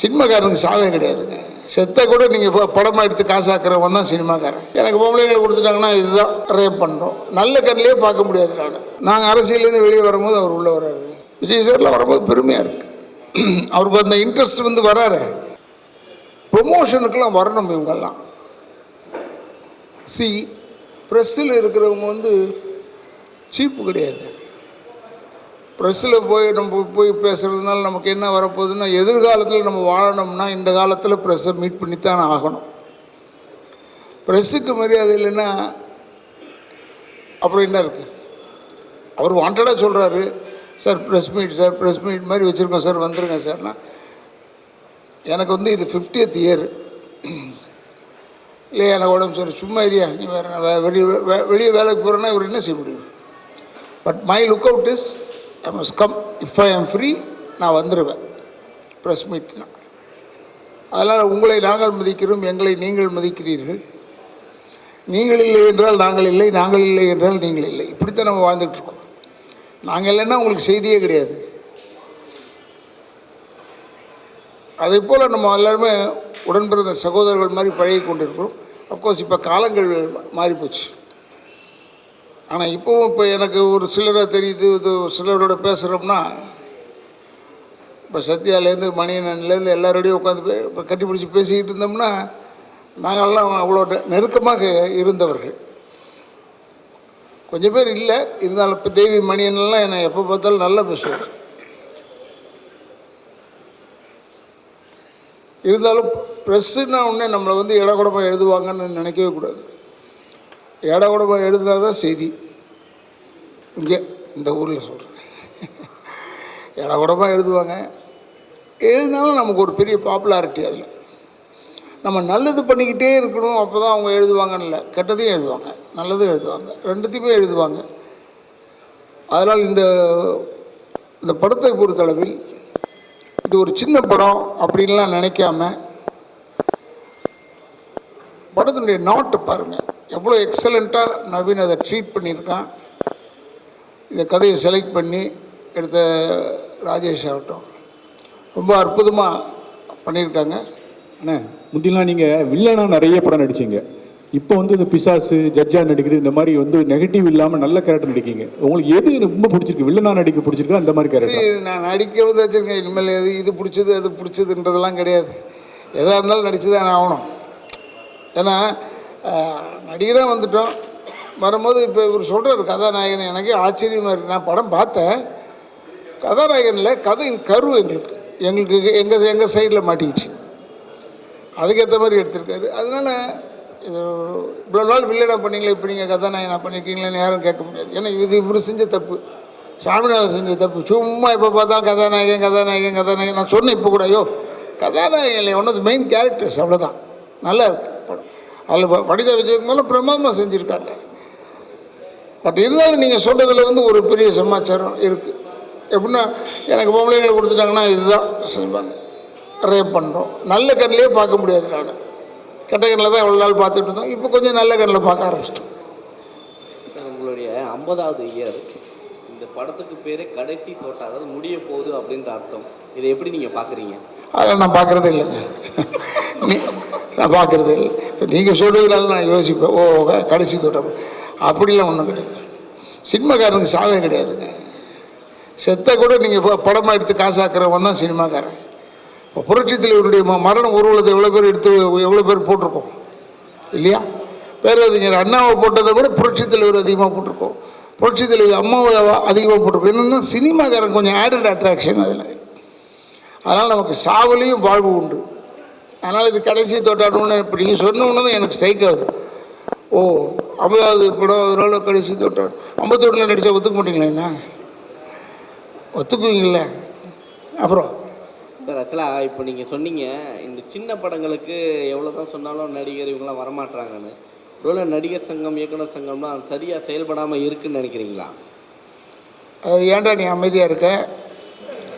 சினிமாக்காரனுக்கு சாவே கிடையாதுங்க. செத்த கூட நீங்கள் படமாக எடுத்து காசாக்குறவன் தான் சினிமாக்காரன். எனக்கு பொம்பளைங்களை கொடுத்துட்டாங்கன்னா இதுதான் ரேப் பண்ணுறோம் நல்ல கண்ணிலே பார்க்க முடியாது நான். நாங்கள் அரசியலேருந்து வெளியே வரும்போது அவர் உள்ளே வர்றாரு. விஜய் சார்லாம் வரும்போது பெருமையாக இருக்கு. அவருக்கு அந்த இன்ட்ரெஸ்ட் வந்து வராரு. ப்ரொமோஷனுக்கெல்லாம் வரணும் இவங்கெல்லாம். சி ப்ரெஸ்ஸில் இருக்கிறவங்க வந்து சீப்பு கிடையாது. ப்ரெஸ்ஸில் போய் நம்ம போய் பேசுகிறதுனால நமக்கு என்ன வரப்போகுதுன்னா எதிர்காலத்தில் நம்ம வாழணும்னா இந்த காலத்தில் ப்ரெஸ்ஸை மீட் பண்ணித்தான் ஆகணும். ப்ரெஸ்ஸுக்கு மரியாதை இல்லைன்னா அப்புறம் என்ன இருக்குது அவர் வாண்டடாக சொல்கிறாரு sir press meet sir press meet மாதிரி வச்சுருக்கோம் சார் வந்துருங்க சார்னா எனக்கு வந்து இது ஃபிஃப்டியத் இயர் இல்லையா எனக்கு உடம்பு சரி சும்மா ஏரியா நீ வேறு நான் வெளியே வெளியே வேலைக்கு போகிறேன்னா இவர் என்ன செய்ய முடியும்? But my look out is I must come if I am free நான் வந்துடுவேன் ப்ரெஸ் மீட்னா அதனால் உங்களை நாங்கள் மதிக்கிறோம் எங்களை நீங்கள் மதிக்கிறீர்கள். நீங்கள் இல்லை என்றால் நாங்கள் இல்லை நாங்கள் இல்லை என்றால் நீங்கள் இல்லை. இப்படித்தான் நம்ம வாழ்ந்துட்டுருக்கோம் நாங்கள் இல்லைன்னா உங்களுக்கு செய்தியே கிடையாது. அதே போல் நம்ம எல்லாருமே உடன்பிறந்த சகோதரர்கள் மாதிரி பழகி கொண்டிருக்கிறோம் அஃப்கோர்ஸ் இப்போ காலங்கள் மாறிப்போச்சு. ஆனால் இப்போவும் இப்போ எனக்கு ஒரு சிலராக தெரியுது இது சிலரோட பேசுகிறோம்னா இப்போ சத்யாலேருந்து மணியனன்லேருந்து எல்லாரோடையும் உட்காந்து போய் இப்போ கட்டி பிடிச்சி பேசிக்கிட்டு இருந்தோம்னா நாங்கள்லாம் அவ்வளோ நெருக்கமாக இருந்தவர்கள். கொஞ்சம் பேர் இல்லை இருந்தாலும் இப்போ தேவி மணியன்லாம் என்னை எப்போ பார்த்தாலும் நல்லா பேசுவார். இருந்தாலும் ப்ரெஸ்ஸுன்னா உடனே நம்மளை வந்து இடகுடமாக எழுதுவாங்கன்னு நினைக்கவே கூடாது. இடகுடமாக எழுதினா தான் செய்தி. இங்கே இந்த ஊரில் சொல்கிறேன் இடகுடமாக எழுதுவாங்க. எழுதினாலும் நமக்கு ஒரு பெரிய பாப்புலாரிட்டி அதில். நம்ம நல்லது பண்ணிக்கிட்டே இருக்கணும் அப்போ தான் அவங்க எழுதுவாங்கன்னு இல்லை கெட்டதையும் எழுதுவாங்க நல்லதும் எழுதுவாங்க. ரெண்டுத்தையுமே எழுதுவாங்க. அதனால் இந்த இந்த படத்தை பொறுத்தளவில் இது ஒரு சின்ன படம் அப்படின்லாம் நினைக்காம படத்தினுடைய நாட்டு பாருங்கள் எவ்வளோ எக்ஸலண்ட்டாக நவீன் அதை ட்ரீட் பண்ணியிருக்கான். இந்த கதையை செலக்ட் பண்ணி எடுத்த ராஜேஷ் ஆகட்டும். ரொம்ப அற்புதமாக பண்ணியிருக்காங்க. அண்ணே முந்திலாம் நீங்கள் வில்லனா நிறைய படம் நடிச்சீங்க. இப்போ வந்து இந்த பிசாசு ஜட்ஜா நடிக்குது இந்த மாதிரி வந்து நெகட்டிவ் இல்லாமல் நல்ல கேரக்டர் நடிக்கீங்க. உங்களுக்கு எது ரொம்ப பிடிச்சிருக்கு? வில்லனா நடிக்க பிடிச்சிருக்கா? அந்த மாதிரி கேரக்டர் நான் நடிக்க வந்து வச்சுருக்கேன். இனிமேல் எது இது பிடிச்சது அது பிடிச்சதுன்றதெல்லாம் கிடையாது. எதாக இருந்தாலும் நடிச்சு தான் ஆகணும். ஏன்னா நடிகராக வந்துட்டோம். வரும்போது இப்போ இவர் சொல்கிறார் கதாநாயகன் எனக்கே ஆச்சரியமாக இருக்குது நான் படம் பார்த்தேன். கதாநாயகனில் கதையின் கரு எங்களுக்கு. எங்களுக்கு எங்கள் எங்கள் சைடில் மாட்டிக்கிச்சு. அதுக்கேற்ற மாதிரி எடுத்திருக்காரு. அதனால் இது இவ்வளோ நாள் வில்லனா பண்ணீங்களே இப்போ நீங்கள் கதாநாயகனா பண்ணியிருக்கீங்களேன்னு யாரும் கேட்க முடியாது. ஏன்னா இது இவர் செஞ்ச தப்பு. சாமிநாதன் செஞ்ச தப்பு. சும்மா இப்போ பார்த்தா கதாநாயகன் கதாநாயகன் கதாநாயகன். நான் சொன்னேன் இப்போ கூட ஐயோ கதாநாயகன் இல்லை ஒன்று மெயின் கேரக்டர்ஸ் அவ்வளோதான் நல்லா இருக்கு. அதில் ப- வனிதா விஜயகுமாரில் பிரமாதமாக செஞ்சுருக்காங்க. பட் இருந்தாலும் நீங்கள் சொல்கிறதுல வந்து ஒரு பெரிய சமாச்சாரம் இருக்குது எப்படின்னா எனக்கு பொம்பளைங்களை கொடுத்துட்டாங்கன்னா இதுதான் செய்வாங்க. ரேப் பண்ணுறோம் நல்ல கண்ணிலே பார்க்க முடியாது நான். கெட்ட கண்ணில் தான் எவ்வளோ நாள் பார்த்துட்டு இருந்தோம். இப்போ கொஞ்சம் நல்ல கண்ணில் பார்க்க ஆரம்பிச்சிட்டோம். உங்களுடைய ஐம்பதாவது இயர் இந்த படத்துக்கு பேரே கடைசி தோட்டம் அதாவது முடிய போகுது அப்படின்ற அர்த்தம். இதை எப்படி நீங்கள் பார்க்குறீங்க? அதெல்லாம் நான் பார்க்குறது இல்லைங்க. நீ நான் பார்க்குறது இல்லை. இப்போ நீங்கள் சொல்கிறதுனால நான் யோசிப்பேன். ஓ கடைசி தோட்டம். அப்படிலாம் ஒன்றும் கிடையாது. சினிமாக்காரனுக்கு சாவே கிடையாதுங்க. செத்த கூட நீங்கள் படமாக எடுத்து காசாக்குறவன் தான் சினிமாக்காரன். இப்போ புரட்சி தலைவருடைய ம- மரண ஊர்வலத்தை எவ்வளோ பேர் எடுத்து எவ்வளோ பேர் போட்டிருக்கோம்? இல்லையா? பேரறிஞர் அண்ணாவை போட்டதை கூட புரட்சி தலைவர் அதிகமாக போட்டிருக்கோம். புரட்சி தலைவர் அம்மாவை அதிகமாக போட்டிருக்கோம். என்னென்னா சினிமாக்காரன் கொஞ்சம் ஆடட் அட்ராக்ஷன் அதில். அதனால் நமக்கு சாவலையும் வாழ்வு உண்டு. அதனால் இது கடைசி தோட்டாடணும்னு இப்போ நீங்கள் சொன்ன உடனே தான் எனக்கு ஸ்ட்ரைக் ஆகுது. ஓ ஐம்பதாவது படம் அதனால கடைசி தோட்டம் ஐம்பத்தொன்னில் நடித்தா ஒத்துக்க மாட்டீங்களா என்ன? ஒத்துக்குவீங்கள அப்புறம்? சார் ஆக்சுவலாக இப்போ நீங்கள் சொன்னீங்க இந்த சின்ன படங்களுக்கு எவ்வளோ தான் சொன்னாலும் நடிகர் இவங்கெல்லாம் வரமாட்றாங்கன்னு ஒருவேளை நடிகர் சங்கம் இயக்குனர் சங்கம்லாம் சரியாக செயல்படாமல் இருக்குன்னு நினைக்கிறீங்களா? அது ஏன்டா நீ அமைதியாக இருக்க?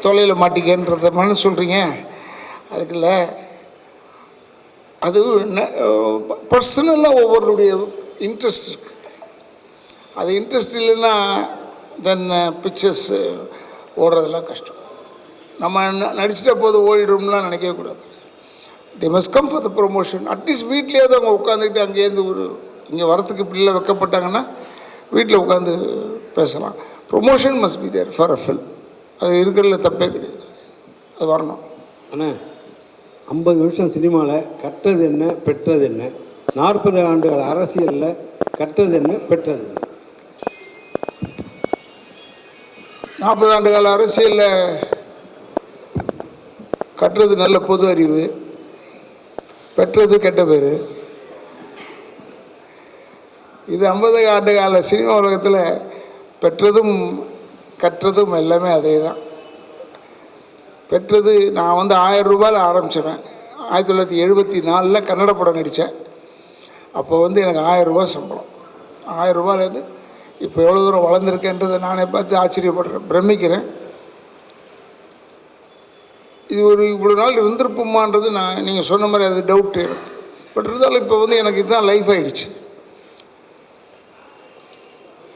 தொலையில் மாட்டிக்கன்றத மனு சொல்கிறீங்க அதுக்கு அது பர்சனலாக ஒவ்வொருடைய இன்ட்ரெஸ்ட் இருக்கு. அது இன்ட்ரெஸ்ட் இல்லைன்னா தென் பிக்சர்ஸ் ஓடுறதெல்லாம் கஷ்டம். நம்ம ந- நடிச்சிட்ட போது ஓடிடும்லாம் நினைக்கவே கூடாது. The must come for the promotion at least வீட்லேயாவது அவங்க உட்காந்துக்கிட்டு அங்கேருந்து ஒரு இங்கே வரத்துக்கு பிள்ளை வைக்கப்பட்டாங்கன்னா வீட்டில் உட்காந்து பேசலாம். Promotion must be there for a film அது இருக்கிறதுல தப்பே கிடையாது. அது வரணும். அண்ணா ஐம்பது வருஷம் சினிமாவில் கற்றது என்ன பெற்றது என்ன? நாற்பது ஆண்டுகள் அரசியலில் கற்றது என்ன பெற்றது என்ன? நாற்பது ஆண்டு கால அரசியலில் கட்டுறது நல்ல பொது அறிவு பெற்றது கெட்ட பேர். இது ஐம்பது ஆண்டு கால சினிமா உலகத்தில் பெற்றதும் கற்றதும் எல்லாமே அதே தான் பெற்றது நான் வந்து ஆயிரம் ரூபாயில் ஆரம்பித்தவன் ஆயிரத்தி தொள்ளாயிரத்தி எழுபத்தி நாலில் கன்னட படம் நடித்தேன் அப்போ வந்து எனக்கு ஆயிரம் ரூபாய் சம்பளம். ஆயிரம் ரூபாயிலேருந்து இப்போ எவ்வளோ தூரம் வளர்ந்துருக்கேன்றதை நானே பார்த்து ஆச்சரியப்படுறேன் பிரமிக்கிறேன். இது ஒரு இவ்வளோ நாள் இருந்திருப்போமான்றது நான் நீங்கள் சொன்ன மாதிரி அது டவுட் எனக்கு பட் இருந்தாலும் இப்போ வந்து எனக்கு இதுதான் லைஃப் ஆகிடுச்சு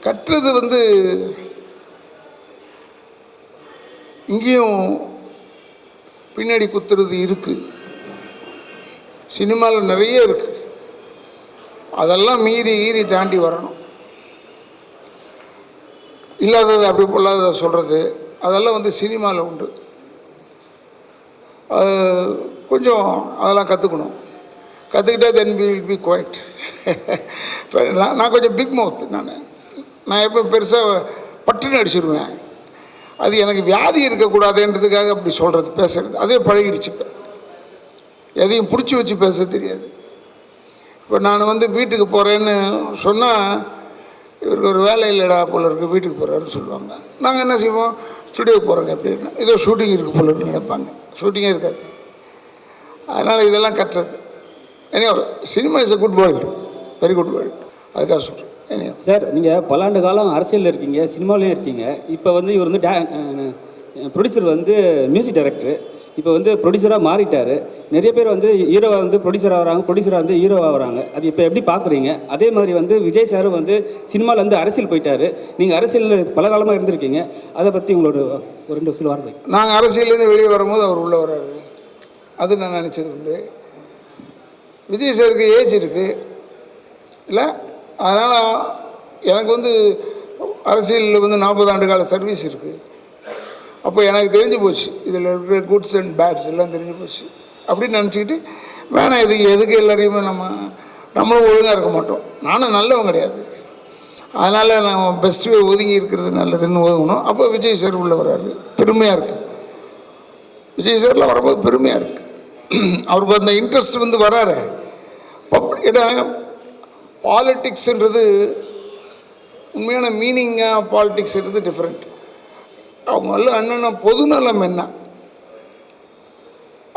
கற்றது வந்து இங்கேயும் பின்னாடி குத்துறது இருக்குது சினிமாவில் நிறைய இருக்குது அதெல்லாம் மீறி ஈறி தாண்டி வரணும். இல்லாதது அப்படி பொல்லாததை சொல்கிறது அதெல்லாம் வந்து சினிமாவில் உண்டு. அது கொஞ்சம் அதெல்லாம் கற்றுக்கணும் கற்றுக்கிட்டா தென் வில் பி குவைட் நான் நான் கொஞ்சம் பிக் மவுத் நான். நான் எப்போ பெருசாக பட்டுன்னு அடிச்சிருவேன். அது எனக்கு வியாதி இருக்கக்கூடாதுன்றதுக்காக அப்படி சொல்கிறது பேசுறது. அதே பழகிடுச்சு இப்போ. எதையும் பிடிச்சி வச்சு பேச தெரியாது. இப்போ நான் வந்து வீட்டுக்கு போகிறேன்னு சொன்னால் இவருக்கு ஒரு வேலை இல்லைடா போல இருக்கு வீட்டுக்கு போகிறாருன்னு சொல்லுவாங்க. நாங்கள் என்ன செய்வோம்? ஸ்டுடியோக்கு போகிறோங்க எப்படின்னா ஏதோ ஷூட்டிங் இருக்குது போல இருக்குன்னு நினைப்பாங்க. ஷூட்டிங்கே இருக்காது. அதனால் இதெல்லாம் கட்டுறது ஏன்னா cinema is a good world very good world அதுக்காக சொல்கிறேன் சார் நீங்கள் பல்லாண்டு காலம் அரசியலில் இருக்கீங்க சினிமாவிலையும் இருக்கீங்க. இப்போ வந்து இவர் வந்து ப்ரொடியூசர் வந்து மியூசிக் டைரக்டர் இப்போ வந்து ப்ரொடியூசராக மாறிட்டார். நிறைய பேர் வந்து ஹீரோவாக வந்து ப்ரொடியூசர் வராங்க ப்ரொடியூசராக வந்து ஹீரோவாக வராங்க அது இப்போ எப்படி பார்க்குறீங்க அதே மாதிரி வந்து விஜய் சார் வந்து சினிமாவில் வந்து அரசியல் போயிட்டார். நீங்கள் அரசியலில் பல காலமாக இருந்திருக்கீங்க. அதை பற்றி உங்களோட ஒரு ரெண்டு சில வார்த்தை. நாங்கள் அரசியலேருந்து வெளியே வரும்போது அவர் உள்ளே வர்றாரு. அது நான் நினச்சது உண்டு. விஜய் சாருக்கு ஏஜ் இருக்குது இல்லை? அதனால் எனக்கு வந்து அரசியலில் வந்து நாற்பது ஆண்டு கால சர்வீஸ் இருக்குது அப்போ எனக்கு தெரிஞ்சு போச்சு இதில் இருக்கிற குட்ஸ் அண்ட் பேட்ஸ் எல்லாம் தெரிஞ்சு போச்சு. அப்படின்னு நினச்சிக்கிட்டு வேணாம் இது எதுக்கு எல்லாரையுமே நம்ம நம்மளும் ஒழுங்காக இருக்க மாட்டோம். நானும் நல்லவன் கிடையாது. அதனால் நான் பெஸ்ட்டு ஒதுங்கி இருக்கிறது நல்லதுன்னு ஒதுங்கணும். அப்போ விஜய் சார் உள்ளே வர்றாரு. பெருமையாக இருக்குது விஜய் சார்லாம் வரும்போது பெருமையாக இருக்குது அவருக்கு அந்த இன்ட்ரெஸ்ட் வந்து வராரு பப்- ஏன்னா பாலிட்டிக்ஸுன்றது உண்மையான மீனிங்காக பாலிட்டிக்ஸ்ன்றது டிஃப்ரெண்ட் அவங்க எல்லாம் என்னென்ன பொதுநலம் என்ன?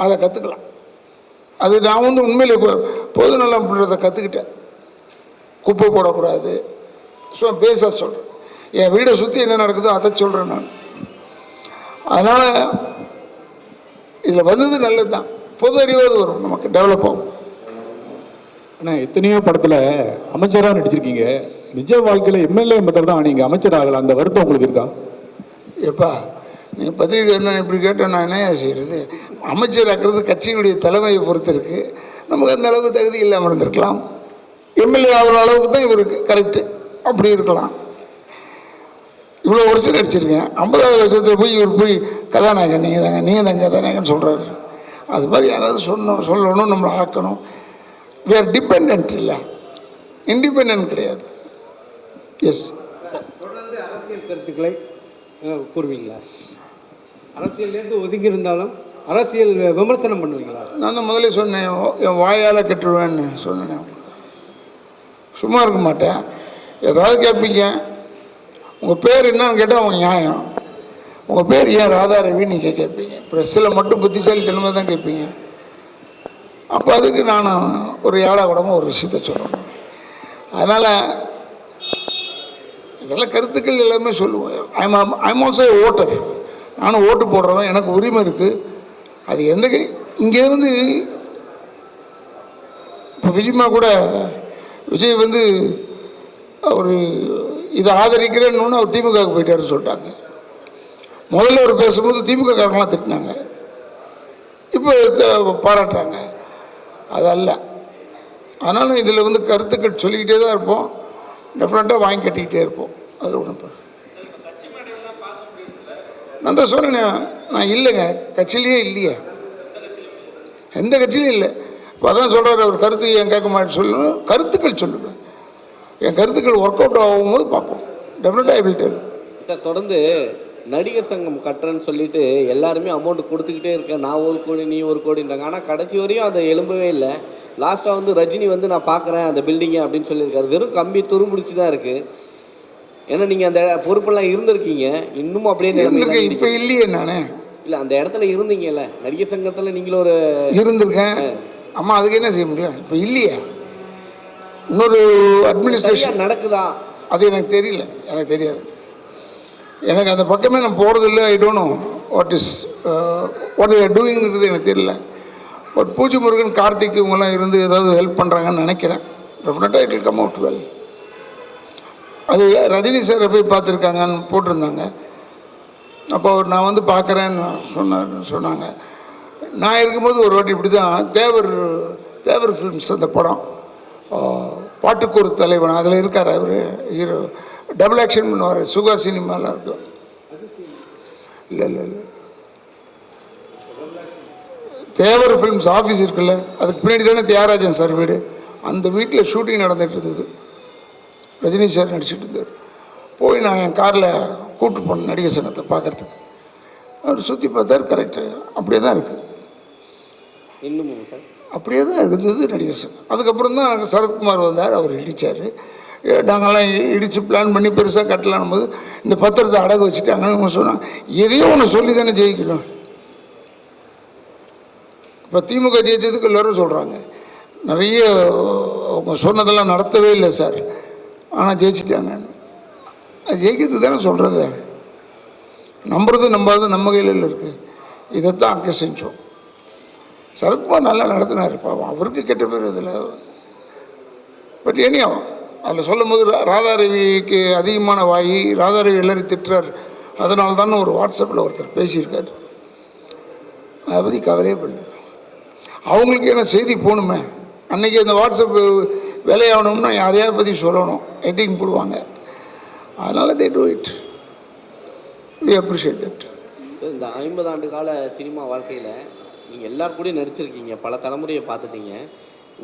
அதை கற்றுக்கலாம் அது நான் வந்து உண்மையில் இப்போ பொதுநலம்ன்றதை கற்றுக்கிட்டேன் குப்பை போடக்கூடாது. ஸோ பேச சொல்கிறேன் என் வீடை சுற்றி என்ன நடக்குதோ அதை சொல்கிறேன் நான். அதனால் இதில் வந்தது நல்லது தான் பொது அறிவாவது வரும். நமக்கு டெவலப் ஆகும். ஆனால் எத்தனையோ படத்தில் அமைச்சராக நடிச்சிருக்கீங்க. நிஜ வாழ்க்கையில் எம்எல்ஏ மத்தர் தான் நீங்கள் அமைச்சர் ஆகல. அந்த வருத்தம் உங்களுக்கு இருக்கா? எப்பா நீங்கள் பத்திரிகை என்ன இப்படி கேட்டால் நான் என்ன செய்கிறது அமைச்சராக்கிறது கட்சியினுடைய தலைமையை பொறுத்து இருக்குது நமக்கு அந்த அளவுக்கு தகுதி இல்லாமல் இருந்திருக்கலாம். எம்எல்ஏ ஆகிற அளவுக்கு தான் இவருக்கு கரெக்டு அப்படி இருக்கலாம். இவ்வளோ வருஷம் நடிச்சிருக்கேன். ஐம்பதாவது வருஷத்தில் போய் இவர் போய் கதாநாயகன் நீங்கள் தாங்க நீங்கள் தாங்க கதாநாயகன் சொல்கிறாரு அது மாதிரி யாராவது சொன்னோம் சொல்லணும் நம்மளை ஆக்கணும். We are டிபெண்ட் இல்லை. இண்டிபெண்ட் கிடையாது. எஸ் தொடர்ந்து அரசியல் கருத்துக்களை கூறுவீங்களா? அரசியல்லேருந்து ஒதுங்கி இருந்தாலும் அரசியல் விமர்சனம் பண்ணுவீங்களா? நான் தான் முதல்ல சொன்னேன் என் வாயால் கட்டுருவேன்னு சொன்னேன். சும்மா இருக்க மாட்டேன். ஏதாவது கேட்பீங்க. உங்கள் பேர் என்னன்னு கேட்டால் அவங்க நியாயம். உங்கள் பேர் ஏன் ராதாரவி நீங்கள் கேட்பீங்க. ப்ரெஸ்ஸில் மட்டும் புத்திசாலித்தனமாக தான் கேட்பீங்க. அப்போ அதுக்கு நான் ஒரு ஏழா கூடமாக ஒரு விஷயத்த சொல்லணும் அதனால் இதெல்லாம் கருத்துக்கள் எல்லாமே சொல்லுவேன் ஐம் ஐம் ஆல்சோ ஓட்டர் நானும் ஓட்டு போடுறவன் எனக்கு உரிமை இருக்குது அது எந்த இங்கேருந்து இப்போ விஜயமா கூட விஜய் வந்து அவர் இதை ஆதரிக்கிறேன்னு அவர் திமுகவுக்கு போயிட்டாருன்னு சொல்லிட்டாங்க. முதல்ல அவர் பேசும்போது திமுக காரங்களாம் திட்டினாங்க. இப்போ பாராட்டுறாங்க. அது அல்ல ஆனாலும் இதில் வந்து கருத்துக்கள் சொல்லிக்கிட்டே தான் இருப்போம். டெஃபினட்டாக வாங்கி கட்டிக்கிட்டே இருப்போம். அதில் ஒன்றும் நான் தான் சொன்னேன் நான் இல்லைங்க. கட்சியிலேயே இல்லையே. எந்த கட்சியிலும் இல்லை. இப்போ அதான் சொல்கிறார் அவர் கருத்து ஏன் கேட்க மாட்டேன்னு சொல்லணும். கருத்துக்கள் சொல்லுவேன் என் கருத்துக்கள் ஒர்க் அவுட் ஆகும்போது பார்ப்போம். டெஃபினட்டாக ஐ வில் டெல் சார் தொடர்ந்து நடிகர் சங்கம் கட்டுறேன்னு சொல்லிட்டு எல்லாருமே அமௌண்ட் கொடுத்துக்கிட்டே இருக்கேன். நான் ஒரு கோடி நீ ஒரு கோடின்றாங்க. ஆனால் கடைசி வரையும் அதை எழும்பவே இல்லை. லாஸ்ட்டாக வந்து ரஜினி வந்து நான் பார்க்குறேன் அந்த பில்டிங்கை அப்படின்னு சொல்லியிருக்காரு. வெறும் கம்பி துரும்பிடிச்சு தான் இருக்குது ஏன்னா நீங்கள் அந்த பொறுப்பெல்லாம் இருந்திருக்கீங்க. இன்னமும் அப்படியே இப்போ. இல்லையே நான். இல்லை அந்த இடத்துல இருந்தீங்கல்ல. நடிகர் சங்கத்தில் நீங்களும் ஒரு இருந்திருக்கேன். அம்மா அதுக்கு என்ன செய்ய முடியும்? இப்போ இல்லையே. இன்னொரு அட்மினிஸ்ட்ரேஷன் நடக்குதா? அது எனக்கு தெரியல. எனக்கு தெரியாது. எனக்கு அந்த பக்கமே நான் போகிறதில்ல I don't know what is what are டூயிங்கிறது எனக்கு தெரியல. பட் பூஜை முருகன் கார்த்திக் இவங்கெல்லாம் இருந்து ஏதாவது ஹெல்ப் பண்ணுறாங்கன்னு நினைக்கிறேன். டெஃபினட்டாக it will come out well அது ரஜினி சாரை போய் பார்த்துருக்காங்கன்னு போட்டிருந்தாங்க. அப்போ அவர் நான் வந்து பார்க்குறேன்னு சொன்னார் சொன்னாங்க. நான் இருக்கும்போது ஒரு வாட்டி இப்படி தான் தேவர் தேவர் ஃபிலிம்ஸ் அந்த படம் பாட்டுக்கூறு தலைவன் அதில் இருக்கார் அவர் ஹீரோ. டபுள் ஆக்ஷன் பண்ணுவார் சுகா சினிமாலாம் இருக்கும் இல்லை இல்லை இல்லை. தேவர் ஃபிலிம்ஸ் ஆஃபீஸ் இருக்குல்ல அதுக்கு பின்னாடி தானே தியாகராஜன் சார் வீடு. அந்த வீட்டில் ஷூட்டிங் நடந்துட்டு இருந்தது. ரஜினி சார் நடிச்சிட்டு இருந்தார். போய் நான் என் காரில் கூப்பிட்டு போனேன் நடிகர் சங்கத்தை பார்க்கறதுக்கு அவர் சுற்றி பார்த்தாரு கரெக்டு அப்படியே தான் இருக்குது இன்னமும் சார்? அப்படியே தான் இருந்தது நடிகர் சங்கம். அதுக்கப்புறம் தான் சரத்குமார் வந்தார் அவர் இடித்தார் நாங்கள்லாம் இடித்து பிளான் பண்ணி பெருசாக கட்டலான் போது இந்த பத்திரத்தை அடகு வச்சுட்டாங்கன்னு அவங்க சொன்னாங்க எதையோ ஒன்று சொல்லி தானே ஜெயிக்கணும். இப்போ திமுக ஜெயிச்சதுக்கு எல்லோரும் சொல்கிறாங்க நிறைய அவங்க சொன்னதெல்லாம் நடத்தவே இல்லை சார். ஆனால் ஜெயிச்சிட்டாங்க. அது ஜெயிக்கிறது தானே சொல்கிறது நம்புறது நம்பாதது நம்ம கையில் இருக்குது இதைத்தான் அங்கே செஞ்சோம். சரத்குமார் நல்லா நடத்தினார். பாவம் அவருக்கு கெட்ட பேர் இதில் பட் ஏனியும் அதில் சொல்லும் போது ராதாரவிக்கு அதிகமான வாயி ராதாரவி எல்லாரையும் திட்டுறார். அதனால தான் ஒரு வாட்ஸ்அப்பில் ஒருத்தர் பேசியிருக்காரு. அதை பற்றி கவலையே பண்ண அவங்களுக்கு என்ன செய்தி போகணுமே? அன்றைக்கி அந்த வாட்ஸ்அப் வேலையாகணும்னா யாரையாவது பற்றி சொல்லணும்? எட்டிங் போடுவாங்க. அதனால் they do it we appreciate that இந்த ஐம்பது ஆண்டு கால சினிமா வாழ்க்கையில் நீங்கள் எல்லார் கூடயும் நடிச்சிருக்கீங்க. பல தலைமுறையை பார்த்துட்டீங்க.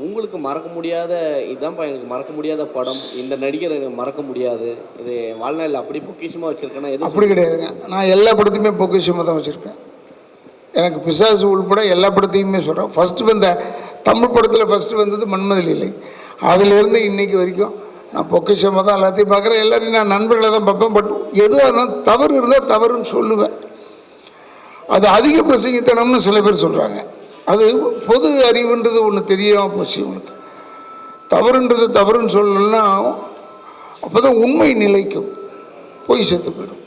உங்களுக்கு மறக்க முடியாத இதுதான்ப்பா எனக்கு மறக்க முடியாத படம். இந்த நடிகர் எனக்கு மறக்க முடியாது. இது வாழ்நாளில் அப்படி பொக்கிஷமாக வச்சுருக்கேன்னா எது அப்படி கிடையாதுங்க. நான் எல்லா படத்தையுமே பொக்கிஷமாக தான் வச்சுருக்கேன். எனக்கு பிசாசு உள்பட எல்லா படத்தையுமே சொல்கிறேன் ஃபஸ்ட்டு வந்த தமிழ் படத்தில் ஃபஸ்ட்டு வந்தது மன்மதில் இல்லை அதிலிருந்து இன்னைக்கு வரைக்கும் நான் பொக்கிஷமாக தான் எல்லாத்தையும் பார்க்குறேன். எல்லாரையும் நான் நண்பர்களை தான் பார்ப்பேன். பட் எதுவாக இருந்தாலும் தவறு இருந்தால் தவறுன்னு சொல்லுவேன். அது அதிக பிரசங்கித்தனம்னு சில பேர் சொல்கிறாங்க அது பொது அறிவுன்றது ஒன்று தெரியாமல் போச்சு உங்களுக்கு தவறுன்றது தவறுன்னு சொல்லணும்னா அப்போ தான் உண்மை நிலைக்கும். பொய் செத்து போயிடும்.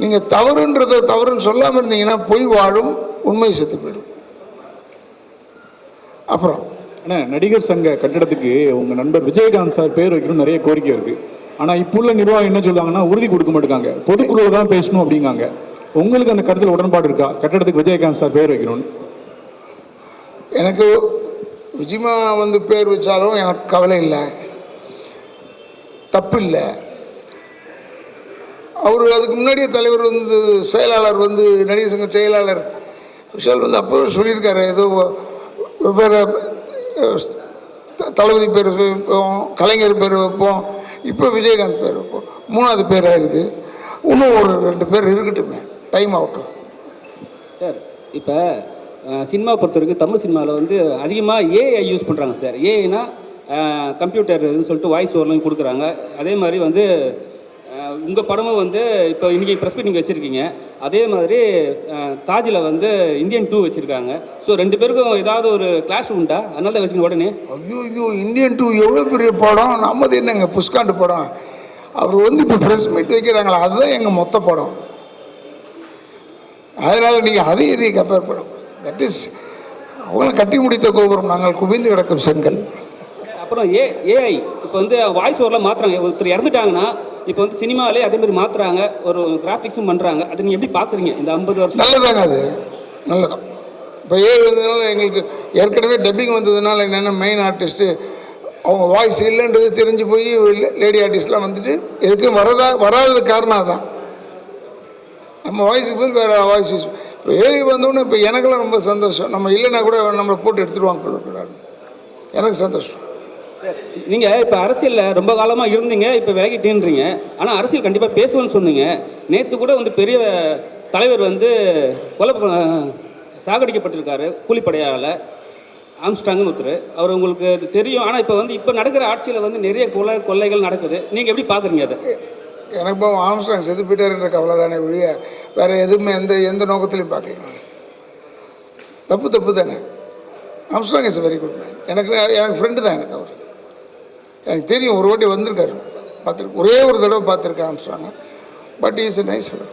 நீங்கள் தவறுன்றதை தவறுன்னு சொல்லாமல் இருந்தீங்கன்னா பொய் வாழும் உண்மை செத்து போயிடும். அப்புறம். ஆனால் நடிகர் சங்க கட்டிடத்துக்கு உங்கள் நண்பர் விஜயகாந்த் சார் பேர் வைக்கணும்னு நிறைய கோரிக்கை இருக்குது ஆனால் இப்போ உள்ள நிர்வாகம் என்ன சொல்லுவாங்கன்னா உறுதி கொடுக்க மாட்டேங்காங்க. பொதுக்குழுவில் தான் பேசணும் அப்படிங்காங்க. உங்களுக்கு அந்த கருத்தில் உடன்பாடு இருக்கா? கட்டிடத்துக்கு விஜயகாந்த் சார் பேர் வைக்கணும்னு. எனக்கு விஜிமா வந்து பேர் வச்சாலும் எனக்கு கவலை இல்லை. தப்பு இல்லை. அவர் அதுக்கு முன்னாடியே தலைவர் வந்து செயலாளர் வந்து நடிகர் சங்க செயலாளர் விஷால் வந்து அப்போ சொல்லியிருக்காரு. ஏதோ வெவ்வேறு தளபதி பேர் வைப்போம் கலைஞர் பேர் வைப்போம் இப்போ விஜயகாந்த் பேர் வைப்போம். மூணாவது பேராக இருக்குது இன்னும் ஒரு ரெண்டு பேர் இருக்கட்டுமே. டைம் ஆகட்டும் சார் இப்போ சினிமா பொறுத்த வரைக்கும் தமிழ் சினிமாவில் வந்து அதிகமாக ஏஐ யூஸ் பண்ணுறாங்க சார். ஏஐனா கம்ப்யூட்டர் இதுன்னு சொல்லிட்டு வாய்ஸ் ஓவர்லாம் கொடுக்குறாங்க. அதே மாதிரி வந்து உங்கள் படமும் வந்து இப்போ இன்றைக்கி ப்ரெஸ் மீட்டிங் வச்சுருக்கீங்க. அதே மாதிரி தாஜில் வந்து இந்தியன் டூ வச்சுருக்காங்க. ஸோ ரெண்டு பேருக்கும் ஏதாவது ஒரு கிளாஷ் உண்டா? அதனால தான் வச்சுக்கணும் உடனே. ஐயோ ஐயோ இந்தியன் டூ எவ்வளோ பெரிய படம்? நம்மது என்னங்க புஷ்காண்டு படம்? அவர் வந்து இப்போ ப்ரெஸ் மீட் வைக்கிறாங்களா அதுதான் எங்கள் மொத்த படம். அதனால் நீங்கள் அதை இதையும் கம்பேர் படம் தட் இஸ் அவங்கள கட்டி முடித்த கோபுரம் நாங்கள் குவிந்து கிடக்கும் செங்கல். அப்புறம் ஏ ஏஐ இப்போ வந்து வாய்ஸ் ஓவரில் மாற்றுறாங்க ஒருத்தர் இறந்துட்டாங்கன்னா இப்போ வந்து சினிமாவிலே அதே மாதிரி மாற்றுறாங்க ஒரு கிராஃபிக்ஸும் பண்ணுறாங்க அதை நீங்கள் எப்படி பார்க்குறீங்க இந்த ஐம்பது வருஷம். நல்லதாங்க அது. நல்லதான் இப்போ ஏழு வந்ததுனால எங்களுக்கு ஏற்கனவே டப்பிங் வந்ததுனால என்னென்ன மெயின் ஆர்டிஸ்ட்டு அவங்க வாய்ஸ் இல்லைன்றது தெரிஞ்சு போய் லேடி ஆர்டிஸ்ட்லாம் வந்துட்டு எதுக்கும் வரதா வராதது காரணம் அதான். நம்ம வாய்ஸுக்கு பதில் வேறு வாய்ஸ் யூஸ் இப்போ ஏழு வந்தோடனே இப்போ எனக்கெல்லாம் ரொம்ப சந்தோஷம். நம்ம இல்லைன்னா கூட நம்மளை போட்டு எடுத்துருவாங்க போல எனக்கு சந்தோஷம். நீங்கள் இப்போ அரசியலில் ரொம்ப காலமாக இருந்தீங்க இப்போ விலகிட்டேன்றீங்க. ஆனால் அரசியல் கண்டிப்பாக பேசுவேன்னு சொன்னீங்க. நேற்று கூட வந்து பெரிய தலைவர் வந்து கொலை சாகடிக்கப்பட்டிருக்காரு கூலிப்படையால். ஆம்ஸ்டாங்னு ஒருத்தர். அவர் உங்களுக்கு தெரியும். ஆனால் இப்போ வந்து இப்போ நடக்கிற ஆட்சியில் வந்து நிறைய கொலை கொள்ளைகள் நடக்குது. நீங்கள் எப்படி பார்க்குறீங்க அதை? எனக்கு இப்போ ஆம்ஸ்டாங் செத்து போயிட்டாருன்ற கவலை தானே ஒழிய வேறு எதுவுமே எந்த எந்த நோக்கத்திலையும் பார்க்கல. தப்பு தப்பு தானே. Armstrong is very good man எனக்கு எனக்கு ஃப்ரெண்டு தான் எனக்கு அவர். எனக்கு தெரியும் ஒரு வாட்டி வந்திருக்காரு. பார்த்துருக்கு ஒரே ஒரு தடவை பார்த்துருக்கேன் ஆம்ஸ்டாங்க but is a nice film